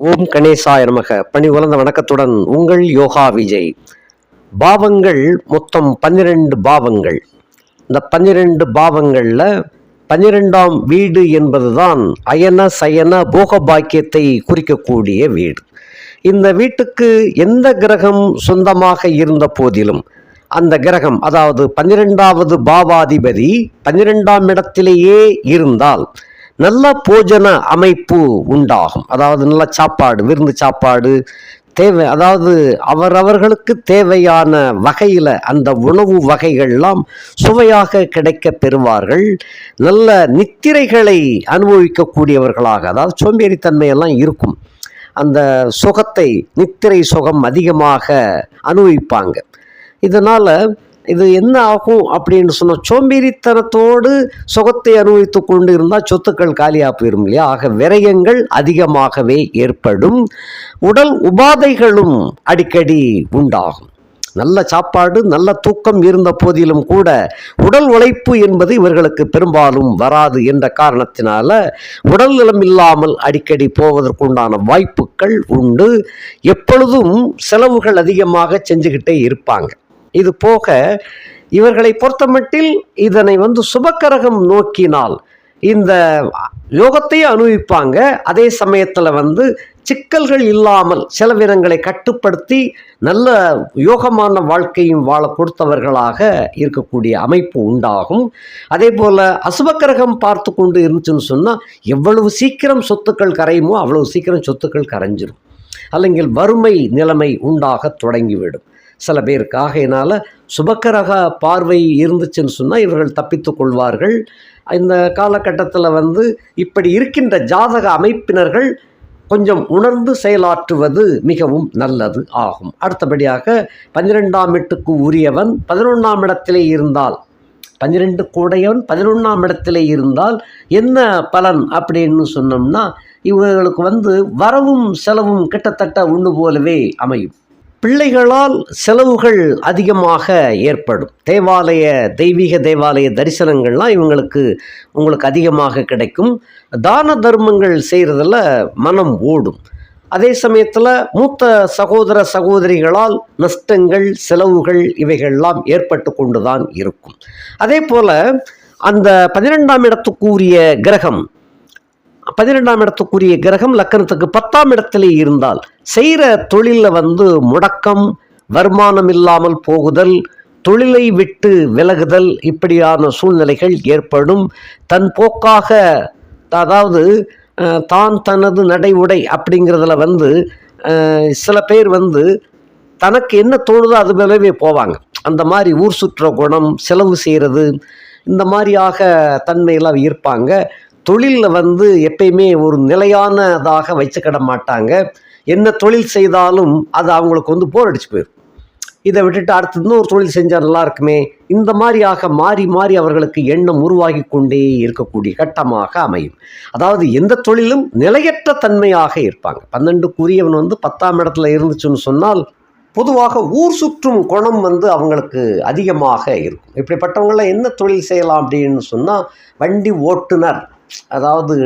ஓம் கணேசாய நமக. பணி உலர்ந்த வணக்கத்துடன் உங்கள் யோகா விஜய். பாவங்கள் மொத்தம் பன்னிரெண்டு பாவங்கள். இந்த பன்னிரெண்டு பாவங்களில் பன்னிரெண்டாம் வீடு என்பதுதான் அயன சயன போக பாக்கியத்தை குறிக்கக்கூடிய வீடு. இந்த வீட்டுக்கு எந்த கிரகம் சொந்தமாக இருந்த போதிலும் அந்த கிரகம் அதாவது பன்னிரெண்டாவது பாவாதிபதி பன்னிரெண்டாம் இடத்திலேயே இருந்தால் நல்ல போஜன அமைப்பு உண்டாகும். அதாவது நல்ல சாப்பாடு விருந்து சாப்பாடு தேவை அதாவது அவரவர்களுக்கு தேவையான வகையில் அந்த உணவு வகைகள்லாம் சுவையாக கிடைக்க பெறுவார்கள். நல்ல நித்திரைகளை அனுபவிக்கக்கூடியவர்களாக அதாவது சோம்பேறித்தன்மையெல்லாம் இருக்கும். அந்த சுகத்தை நித்திரை சுகம் அதிகமாக அனுபவிப்பாங்க. இதனால் இது என்ன ஆகும் அப்படின்னு சொன்ன சோம்பேறித்தனத்தோடு சுகத்தை அனுபவித்து கொண்டு இருந்தால் சொத்துக்கள் காலியாக போயிடும் இல்லையா? ஆக விரயங்கள் அதிகமாகவே ஏற்படும். உடல் உபாதைகளும் அடிக்கடி உண்டாகும். நல்ல சாப்பாடு நல்ல தூக்கம் இருந்த போதிலும் கூட உடல் உழைப்பு என்பது இவர்களுக்கு பெரும்பாலும் வராது என்ற காரணத்தினால உடல் நலம் இல்லாமல் அடிக்கடி போவதற்குண்டான வாய்ப்புகள் உண்டு. எப்பொழுதும் செலவுகள் அதிகமாக செஞ்சுக்கிட்டே இருப்பாங்க. இது போக இவர்களை பொறுத்தமட்டில் இதனை வந்து சுபக்கரகம் நோக்கினால் இந்த யோகத்தையே அனுபவிப்பாங்க. அதே சமயத்தில் வந்து சிக்கல்கள் இல்லாமல் செலவினங்களை கட்டுப்படுத்தி நல்ல யோகமான வாழ்க்கையும் வாழ கொடுத்தவர்களாக இருக்கக்கூடிய அமைப்பு உண்டாகும். அதே போல் அசுபக்கிரகம் பார்த்து கொண்டு இருந்துச்சுன்னு சொன்னால் எவ்வளவு சீக்கிரம் சொத்துக்கள் கரையுமோ அவ்வளவு சீக்கிரம் சொத்துக்கள் கரைஞ்சிடும் அல்லங்கில் வறுமை நிலைமை உண்டாக தொடங்கிவிடும். சில பேருக்கு. ஆகையினால் சுபக்கரக பார்வை இருந்துச்சுன்னு சொன்னால் இவர்கள் தப்பித்து கொள்வார்கள். இந்த காலகட்டத்தில் வந்து இப்படி இருக்கின்ற ஜாதக அமைப்பினர்கள் கொஞ்சம் உணர்ந்து செயலாற்றுவது மிகவும் நல்லது ஆகும். அடுத்தபடியாக பன்னிரெண்டாம் இட்டுக்கு உரியவன் பதினொன்றாம் இடத்திலே இருந்தால் பன்னிரெண்டு கூடையவன் பதினொன்றாம் இடத்திலே இருந்தால் என்ன பலன் அப்படின்னு சொன்னோம்னா இவர்களுக்கு வந்து வரவும் செலவும் கிட்டத்தட்ட ஒன்று போலவே அமையும். பிள்ளைகளால் செலவுகள் அதிகமாக ஏற்படும். தேவாலய தெய்வீக தேவாலய தரிசனங்கள்லாம் இவங்களுக்கு உங்களுக்கு அதிகமாக கிடைக்கும். தான தர்மங்கள் செய்கிறதில் மனம் ஓடும். அதே சமயத்தில் மூத்த சகோதர சகோதரிகளால் நஷ்டங்கள் செலவுகள் இவைகள்லாம் ஏற்பட்டு கொண்டு தான் இருக்கும். அதே போல் அந்த பதினெண்டாம் இடத்துக்குரிய கிரகம் பதினெண்டாம் இடத்துக்குரிய கிரகம் லக்கணத்துக்கு பத்தாம் இடத்திலே இருந்தால் செய்கிற தொழிலில் வந்து முடக்கம் வருமானம் இல்லாமல் போகுதல் தொழிலை விட்டு விலகுதல் இப்படியான சூழ்நிலைகள் ஏற்படும். தன் போக்காக அதாவது தான் தனது நடை உடை அப்படிங்கிறதுல வந்து சில பேர் வந்து தனக்கு என்ன தோணுதோ அது மேலவே போவாங்க. அந்த மாதிரி ஊர் சுற்ற குணம் செலவு செய்கிறது இந்த மாதிரியாக தன்மையெல்லாம் இருப்பாங்க. தொழிலில் வந்து எப்பயுமே ஒரு நிலையானதாக வச்சுக்கிட மாட்டாங்க. என்ன தொழில் செய்தாலும் அது அவங்களுக்கு வந்து போர் அடிச்சு போயிடும் இதை விட்டுட்டு அடுத்து இன்னொரு தொழில் செஞ்சால் நல்லா இருக்குமே. இந்த மாதிரியாக மாறி மாறி அவர்களுக்கு எண்ணம் உருவாகி கொண்டே இருக்கக்கூடிய கட்டமாக அமையும். அதாவது எந்த தொழிலும் நிலையற்ற தன்மையாக இருப்பாங்க. பன்னெண்டுக்குரியவன் வந்து பத்தாம் இடத்துல இருந்துச்சுன்னு சொன்னால் பொதுவாக ஊர் சுற்றும் குணம் வந்து அவங்களுக்கு அதிகமாக இருக்கும். இப்படிப்பட்டவங்களாம் என்ன தொழில் செய்யலாம் அப்படின்னு சொன்னால் வண்டி ஓட்டுநர் அதாவது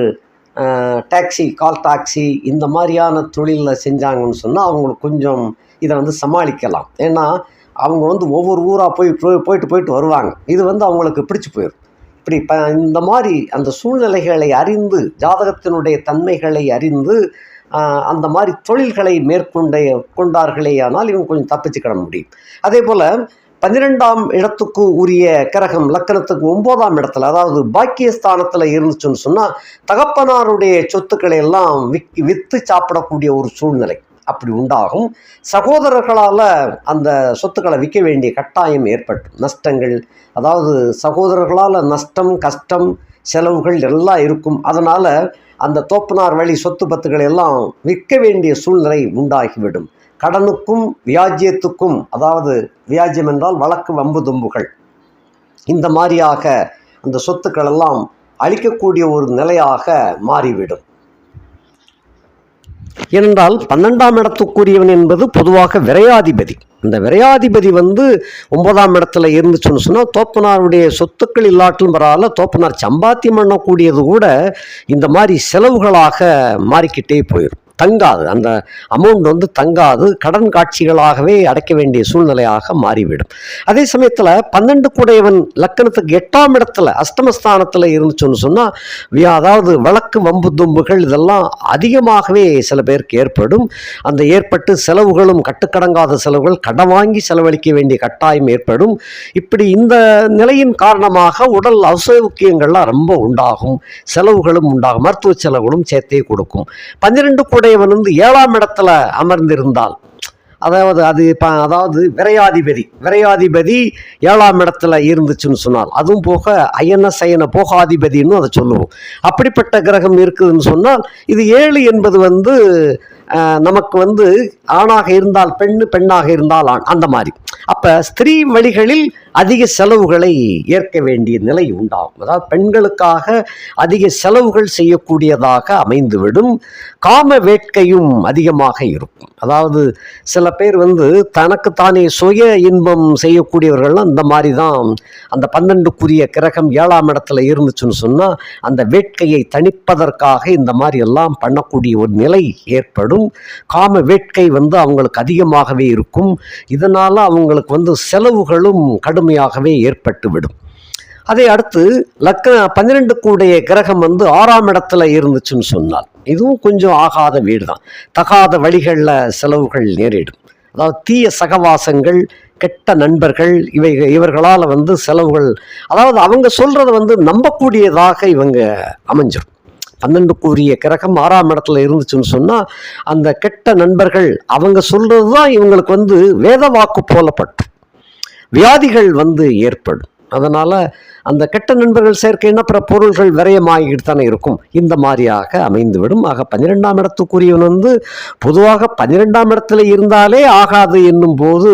டாக்ஸி கால் டாக்ஸி இந்த மாதிரியான தொழிலில் செஞ்சாங்கன்னு சொன்னால் அவங்களுக்கு கொஞ்சம் இதை வந்து சமாளிக்கலாம். ஏன்னா அவங்க வந்து ஒவ்வொரு ஊராக போய் போய் போயிட்டு போயிட்டு வருவாங்க. இது வந்து அவங்களுக்கு பிடிச்சி போயிடும் இப்படி ப இந்த மாதிரி அந்த சூழ்நிலைகளை அறிந்து ஜாதகத்தினுடைய தன்மைகளை அறிந்து அந்த மாதிரி தொழில்களை மேற்கொண்ட கொண்டார்களே ஆனால் இவங்க கொஞ்சம் தப்பிச்சுக்கிட முடியும். அதே போல் பன்னிரெண்டாம் இடத்துக்கு உரிய கரகம் லக்கணத்துக்கு ஒன்பதாம் இடத்துல அதாவது பாக்கியஸ்தானத்தில் இருந்துச்சுன்னு சொன்னால் தகப்பனாருடைய சொத்துக்களை எல்லாம் விக் விற்று சாப்பிடக்கூடிய ஒரு சூழ்நிலை அப்படி உண்டாகும். சகோதரர்களால் அந்த சொத்துக்களை விற்க வேண்டிய கட்டாயம் ஏற்பட்டும் நஷ்டங்கள் அதாவது சகோதரர்களால் நஷ்டம் கஷ்டம் செலவுகள் எல்லாம் இருக்கும். அதனால் அந்த தோப்பனார் வழி சொத்து பத்துக்களை எல்லாம் விற்க வேண்டிய சூழ்நிலை உண்டாகிவிடும். கடனுக்கும் வியாஜ்யத்துக்கும் அதாவது வியாஜ்யம் என்றால் வழக்கு வம்பு தும்புகள். இந்த மாதிரியாக அந்த சொத்துக்கள் எல்லாம் அழிக்கக்கூடிய ஒரு நிலையாக மாறிவிடும். ஏனென்றால் பன்னெண்டாம் இடத்துக்குரியவன் என்பது பொதுவாக விரையாதிபதி. இந்த விரையாதிபதி வந்து ஒன்பதாம் இடத்துல இருந்துச்சுன்னு சொன்னால் தோப்பனாருடைய சொத்துக்கள் இல்லாட்டிலும் பரவாயில்ல தோப்பனார் சம்பாத்தியம் பண்ணக்கூடியது கூட இந்த மாதிரி செலவுகளாக மாறிக்கிட்டே போயிடும் தங்காது. அந்த அமௌண்ட் வந்து தங்காது. கடன் காட்சிகளாகவே அடைக்க வேண்டிய சூழ்நிலையாக மாறிவிடும். அதே சமயத்தில் பன்னெண்டு கூடையவன் லக்கணத்துக்கு எட்டாம் இடத்துல அஷ்டமஸ்தானத்தில் இருந்துச்சுன்னு சொன்னால் அதாவது வழக்கு வம்பு தும்புகள் இதெல்லாம் அதிகமாகவே சில பேருக்கு ஏற்படும். அந்த ஏற்பட்டு செலவுகளும் கட்டுக்கடங்காத செலவுகள் கடன் வாங்கி செலவழிக்க வேண்டிய கட்டாயம் ஏற்படும். இப்படி இந்த நிலையின் காரணமாக உடல் அசௌக்கியங்கள்லாம் ரொம்ப உண்டாகும். செலவுகளும் உண்டாகும். மருத்துவ செலவுகளும் சேர்த்தே கொடுக்கும். பன்னிரெண்டு உடையவன் வந்து ஏழாம் இடத்துல அமர்ந்திருந்தால் அதாவது அது இப்போ அதாவது விரையாதிபதி விரையாதிபதி ஏழாம் இடத்துல இருந்துச்சுன்னு சொன்னால். அதுவும் போக அயன சயன போகாதிபதினு அதை சொல்லுவோம். அப்படிப்பட்ட கிரகம் இருக்குதுன்னு சொன்னால் இது ஏழு என்பது வந்து நமக்கு வந்து ஆணாக இருந்தால் பெண்ணு பெண்ணாக இருந்தால் ஆண். அந்த மாதிரி. அப்போ ஸ்திரீ வழிகளில் அதிக செலவுகளை ஏற்க வேண்டிய நிலை உண்டாகும். அதாவது பெண்களுக்காக அதிக செலவுகள் செய்யக்கூடியதாக அமைந்துவிடும். காம வேட்கையும் அதிகமாக இருக்கும். அதாவது சில பேர் வந்து தனக்குத்தானே சுய இன்பம் செய்யக்கூடியவர்கள்லாம் இந்த மாதிரி தான் அந்த பன்னெண்டுக்குரிய கிரகம் ஏழாம் இடத்துல இருந்துச்சுன்னு சொன்னால் அந்த வேட்கையை தணிப்பதற்காக இந்த மாதிரி எல்லாம் பண்ணக்கூடிய ஒரு நிலை ஏற்படும். காம வேட்கை வந்து அவங்களுக்கு அதிகமாகவே இருக்கும். இதனால் அவங்க அவங்களுக்கு வந்து செலவுகளும் கடுமையாகவே ஏற்பட்டுவிடும். அதை அடுத்து லக்க பன்னிரெண்டு கூடைய கிரகம் வந்து ஆறாம் இடத்துல இருந்துச்சுன்னு சொன்னால் இதுவும் கொஞ்சம் ஆகாத வீடு தான் தகாத வழிகளில் செலவுகள் நேரிடும். அதாவது தீய சகவாசங்கள் கெட்ட நண்பர்கள் இவை இவர்களால் வந்து செலவுகள் அதாவது அவங்க சொல்கிறத வந்து நம்பக்கூடியதாக இவங்க அமைஞ்சிடும் பன்னெண்டுக்குரிய கிரகம் ஆறாம் இடத்துல இருந்துச்சுன்னு சொன்னால் அந்த கெட்ட நண்பர்கள் அவங்க சொல்கிறது தான் இவங்களுக்கு வந்து வேத வாக்கு போலப்பட்டு வியாதிகள் வந்து ஏற்படும். அதனால் அந்த கெட்ட நண்பர்கள் சேர்க்கைன்னா பிற பொருள்கள் விரயமாகிட்டு தானே இருக்கும். இந்த மாதிரியாக அமைந்துவிடும். ஆக பன்னிரெண்டாம் இடத்துக்குரியவன் வந்து பொதுவாக பன்னிரெண்டாம் இடத்துல இருந்தாலே ஆகாது என்னும் போது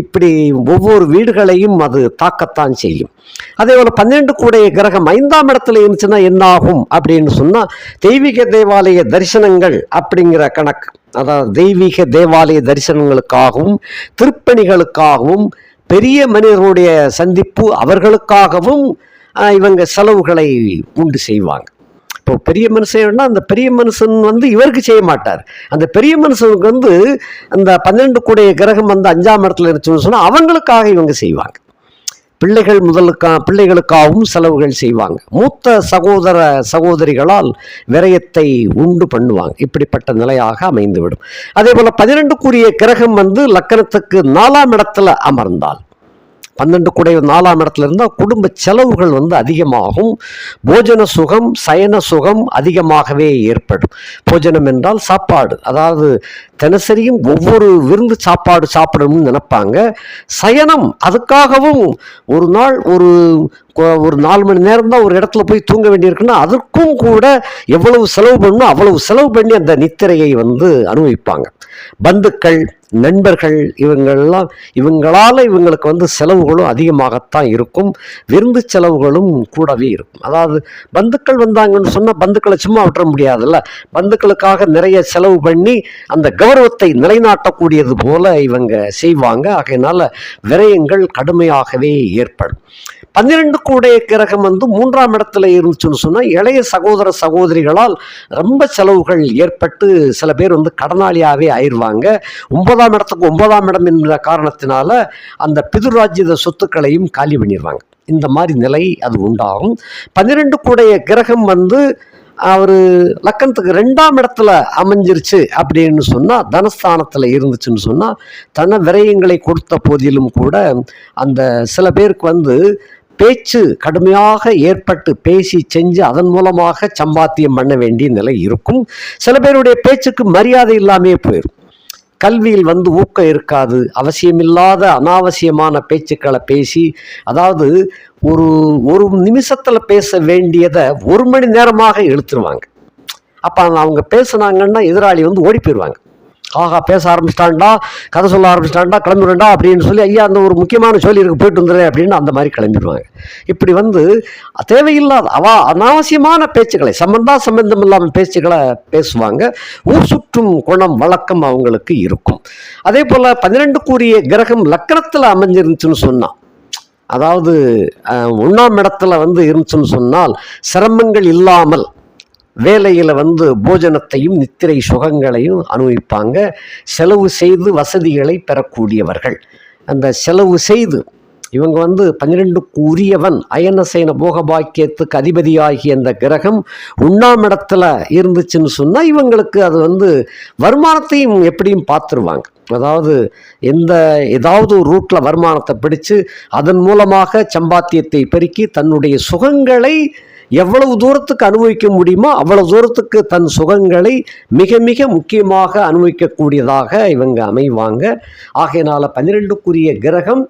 இப்படி ஒவ்வொரு வீடுகளையும் அது தாக்கத்தான் செய்யும். அதே போல் பன்னிரெண்டு கூடைய கிரகம் ஐந்தாம் இடத்துல இருந்துச்சுன்னா என்ன ஆகும் அப்படின்னு சொன்னால் தெய்வீக தேவாலய தரிசனங்கள் அப்படிங்கிற கணக்கு. அதாவது தெய்வீக தேவாலய தரிசனங்களுக்காகவும் திருப்பணிகளுக்காகவும் பெரிய மனிதர்களுடைய சந்திப்பு அவர்களுக்காகவும் இவங்க செலவுகளை உண்டு செய்வாங்க. இப்போ பெரிய மனுஷன்னா அந்த பெரிய மனுஷன் வந்து இவருக்கு செய்ய மாட்டார். அந்த பெரிய மனுஷனுக்கு வந்து அந்த பன்னெண்டு கூடைய கிரகம் வந்து அஞ்சாம் இடத்துல இருந்துச்சுன்னு சொன்னால் அவங்களுக்காக இவங்க செய்வாங்க. பிள்ளைகள் முதலுக்கா பிள்ளைகளுக்காகவும் செலவுகள் செய்வாங்க. மூத்த சகோதர சகோதரிகளால் விரயத்தை உண்டு பண்ணுவாங்க. இப்படிப்பட்ட நிலையாக அமைந்துவிடும். அதே போல் பதினெண்டுக்குரிய கிரகம் வந்து லக்கணத்துக்கு நாலாம் இடத்துல அமர்ந்தால் பன்னெண்டு குடை நாலாம் இடத்துல இருந்தால் குடும்ப செலவுகள் வந்து அதிகமாகும். போஜன சுகம் சயன சுகம் அதிகமாகவே ஏற்படும். போஜனம் என்றால் சாப்பாடு. அதாவது தினசரியும் ஒவ்வொரு விருந்து சாப்பாடு சாப்பிடணும்னு நினைப்பாங்க. சயனம் அதுக்காகவும் ஒரு நாள் ஒரு ஒரு நாலு மணி நேரம் தான் ஒரு இடத்துல போய் தூங்க வேண்டியிருக்குன்னா அதற்கும் கூட எவ்வளவு செலவு பண்ணணும் அவ்வளவு செலவு பண்ணி அந்த நித்திரையை வந்து அனுபவிப்பாங்க. பந்துக்கள் நண்பர்கள் இவங்கெல்லாம் இவங்களால் இவங்களுக்கு வந்து செலவுகளும் அதிகமாகத்தான் இருக்கும். விருந்து செலவுகளும் கூடவே இருக்கும். அதாவது பந்துக்கள் வந்தாங்கன்னு சொன்னால் பந்துக்களை சும்மா விட்டுற முடியாதுல்ல. பந்துக்களுக்காக நிறைய செலவு பண்ணி அந்த கௌரவத்தை நிலைநாட்டக்கூடியது போல இவங்க செய்வாங்க. ஆகையினால விரயங்கள் கடுமையாகவே ஏற்படும். பன்னிரெண்டு கூடைய கிரகம் வந்து மூன்றாம் இடத்துல இருந்துச்சுன்னு சொன்னால் இளைய சகோதர சகோதரிகளால் ரொம்ப செலவுகள் ஏற்பட்டு சில பேர் வந்து கடனாளியாகவே ஆயிடுவாங்க. ஒன்பதாம் இடத்துக்கு ஒன்பதாம் இடம் என்ற காரணத்தினால அந்த பிதுராஜ்யத சொத்துக்களையும் காலி பண்ணிடுறாங்க. இந்த மாதிரி நிலை அது உண்டாகும். பன்னிரெண்டு கூடைய கிரகம் வந்து அவர் லக்கணத்துக்கு ரெண்டாம் இடத்துல அமைஞ்சிருச்சு அப்படின்னு சொன்னால் தனஸ்தானத்தில் இருந்துச்சுன்னு சொன்னால் தன விரயங்களை கொடுத்த போதிலும் கூட அந்த சில பேருக்கு வந்து பேச்சு கடுமையாக ஏற்பட்டு பேசி செஞ்சு அதன் மூலமாக சம்பாத்தியம் பண்ண வேண்டிய நிலை இருக்கும். சில பேருடைய பேச்சுக்கு மரியாதை இல்லாமே போயிடும் கல்வியில் வந்து ஊக்கம் இருக்காது. அவசியமில்லாத அனாவசியமான பேச்சுக்களை பேசி அதாவது ஒரு ஒரு நிமிஷத்தில் பேச வேண்டியதை ஒரு மணி நேரமாக இழுத்துருவாங்க. அப்போ அவங்க பேசுனாங்கன்னா எதிராளி வந்து ஓடி போயிடுவாங்க ஆஹா பேச ஆரம்பிச்சிட்டான்டா கதை சொல்ல ஆரம்பிச்சிட்டான்டா கிளம்பிடுண்டா அப்படின்னு சொல்லி ஐயா அந்த ஒரு முக்கியமான சொல்லி இருக்கு போயிட்டு வந்துடுறேன் அப்படின்னு அந்த மாதிரி கிளம்பிடுவாங்க. இப்படி வந்து தேவையில்லாத அவ அனாவசியமான பேச்சுக்களை சம்பந்தா சம்பந்தம் இல்லாமல் பேச்சுக்களை பேசுவாங்க. ஊர் சுற்றும் குணம் வழக்கம் அவங்களுக்கு இருக்கும். அதே போல் பன்னிரெண்டுக்குரிய கிரகம் லக்கணத்தில் அமைஞ்சிருந்துச்சுன்னு சொன்னான் அதாவது ஒன்றாம் இடத்துல வந்து இருந்துச்சுன்னு சொன்னால் சிரமங்கள் இல்லாமல் வேலையில் வந்து போஜனத்தையும் நித்திரை சுகங்களையும் அனுபவிப்பாங்க. செலவு செய்து வசதிகளை பெறக்கூடியவர்கள். அந்த செலவு செய்து இவங்க வந்து பன்னிரெண்டுக்கு உரியவன் அயனசேன போகபாக்கியத்துக்கு அதிபதியாகிய அந்த கிரகம் உண்ணாமிடத்தில் இருந்துச்சுன்னு சொன்னால் இவங்களுக்கு அது வந்து வருமானத்தையும் எப்படியும் பார்த்துருவாங்க. அதாவது எந்த ஏதாவது ஒரு ரூட்டில் வருமானத்தை பிடிச்சு அதன் மூலமாக சம்பாத்தியத்தை பெருக்கி தன்னுடைய சுகங்களை எவ்வளவு தூரத்துக்கு அனுபவிக்க முடியுமோ அவ்வளவு தூரத்துக்கு தன் சுகங்களை மிக மிக முக்கியமாக அனுபவிக்கக்கூடியதாக இவங்க அமைவாங்க. ஆகையினால் பன்னிரெண்டுக்குரிய கிரகம்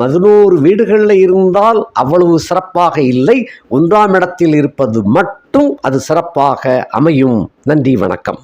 பதினோரு வீடுகளில் இருந்தால் அவ்வளவு சிறப்பாக இல்லை. ஒன்றாம் இடத்தில் இருப்பது மட்டும் அது சிறப்பாக அமையும். நன்றி வணக்கம்.